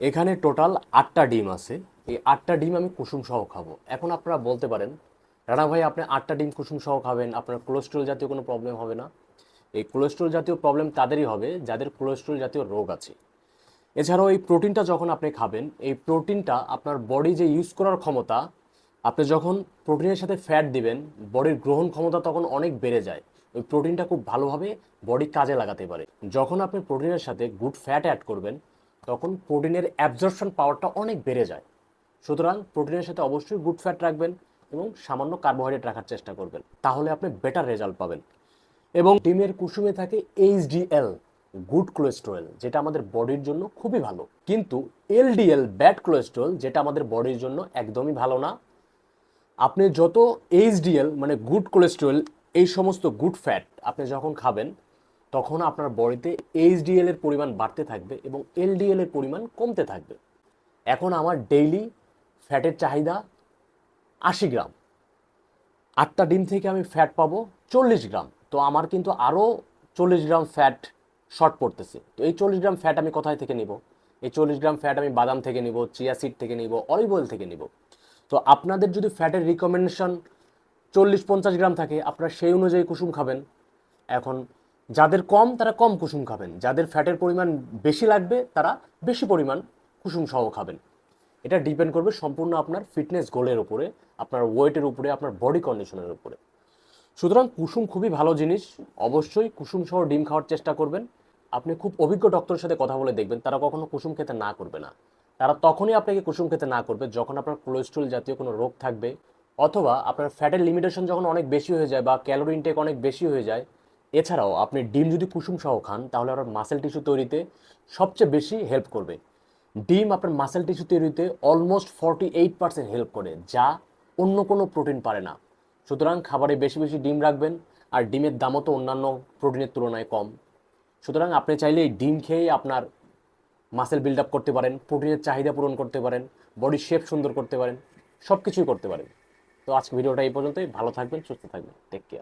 এখানে টোটাল আটটা ডিম আছে। এই আটটা ডিম আমি কুসুম সহ খাব। এখন আপনারা বলতে পারেন রানা ভাই, আপনি আটটা ডিম কুসুম সহ খাবেন, আপনার কোলেস্ট্রল জাতীয় কোনো প্রবলেম হবে না। এই কোলেস্ট্রল জাতীয় প্রবলেম তাদেরই হবে, যাদের কোলেস্ট্রল জাতীয় রোগ আছে। এছাড়াও এই প্রোটিনটা যখন আপনি খাবেন, এই প্রোটিনটা আপনার বডি যে ইউজ করার ক্ষমতা, আপনি যখন প্রোটিনের সাথে ফ্যাট দিবেন বডির গ্রহণ ক্ষমতা তখন অনেক বেড়ে যায়। ওই প্রোটিনটা খুব ভালোভাবে বডি কাজে লাগাতে পারে। যখন আপনি প্রোটিনের সাথে গুড ফ্যাট অ্যাড করবেন তখন প্রোটিনের অ্যাবজর্পশন পাওয়ারটা অনেক বেড়ে যায়। সুতরাং প্রোটিনের সাথে অবশ্যই গুড ফ্যাট রাখবেন এবং সামান্য কার্বোহাইড্রেট রাখার চেষ্টা করবেন। তাহলে আপনি বেটার রেজাল্ট পাবেন। এবং ডিমের কুসুমে থাকে এইচডিএল গুড কোলেস্টেরল যেটা আমাদের বডির জন্য খুবই ভালো। কিন্তু এলডিএল ব্যাড কোলেস্টেরল যেটা আমাদের বডির জন্য একদমই ভালো না। আপনি যত এইচডিএল মানে গুড কোলেস্টেরল এই সমস্ত গুড ফ্যাট আপনি যখন খাবেন তখন আপনার বডিতে এইচডিএল এর পরিমাণ বাড়তে থাকবে এবং এলডিএল এর পরিমাণ কমতে থাকবে। এখন আমার ডেইলি ফ্যাটের চাহিদা আশি গ্রাম। আটটা ডিম থেকে আমি ফ্যাট পাবো চল্লিশ গ্রাম। তো আমার কিন্তু আরও চল্লিশ গ্রাম ফ্যাট শর্ট পড়তেছে। তো এই চল্লিশ গ্রাম ফ্যাট আমি কোথায় থেকে নিব? এই চল্লিশ গ্রাম ফ্যাট আমি বাদাম থেকে নিব চিয়া সিড থেকে নিব অলিভ অয়েল থেকে নিব। তো আপনাদের যদি ফ্যাটের রিকমেন্ডেশন চল্লিশ পঞ্চাশ গ্রাম থাকে, আপনারা সেই অনুযায়ী কুসুম খাবেন। এখন যাদের কম, তারা কম কুসুম খাবেন। যাদের ফ্যাটের পরিমাণ বেশি লাগবে, তারা বেশি পরিমাণ কুসুম সহ খাবেন। এটা ডিপেন্ড করবে সম্পূর্ণ আপনার ফিটনেস গোলের উপরে, আপনার ওয়েটের উপরে, আপনার বডি কন্ডিশনের উপরে। সুতরাং কুসুম খুবই ভালো জিনিস। অবশ্যই কুসুম সহ ডিম খাওয়ার চেষ্টা করবেন। আপনি খুব অভিজ্ঞ ডক্টরের সাথে কথা বলে দেখবেন, তারা কখনো কুসুম খেতে না করবে না। তারা তখনই আপনাকে কুসুম খেতে না করবে যখন আপনার কোলেস্ট্রল জাতীয় কোনো রোগ থাকবে, অথবা আপনার ফ্যাটের লিমিটেশন যখন অনেক বেশি হয়ে যায় বা ক্যালোরি ইনটেক অনেক বেশি হয়ে যায় এছাড়াও আপনি ডিম যদি কুসুম সহ খান, তাহলে আপনার মাসেল টিস্যু তৈরিতে সবচেয়ে বেশি হেল্প করবে। ডিম আপনার মাসেল টিস্যু তৈরিতে almost forty eight percent help করে, যা অন্য কোনো প্রোটিন পারে না। সুতরাং খাবারে বেশি বেশি ডিম রাখবেন, আর ডিমের দামও তো অন্যান্য প্রোটিনের তুলনায় কম। সুতরাং আপনি চাইলে এই ডিম খেয়েই আপনার মাসেল বিল্ড আপ করতে পারেন প্রোটিনের চাহিদা পূরণ করতে পারেন বডি শেপ সুন্দর করতে পারেন সব কিছুই করতে পারেন। তো আজকে ভিডিওটা এই পর্যন্তই, ভালো থাকবেন, সুস্থ থাকবেন টেক কেয়ার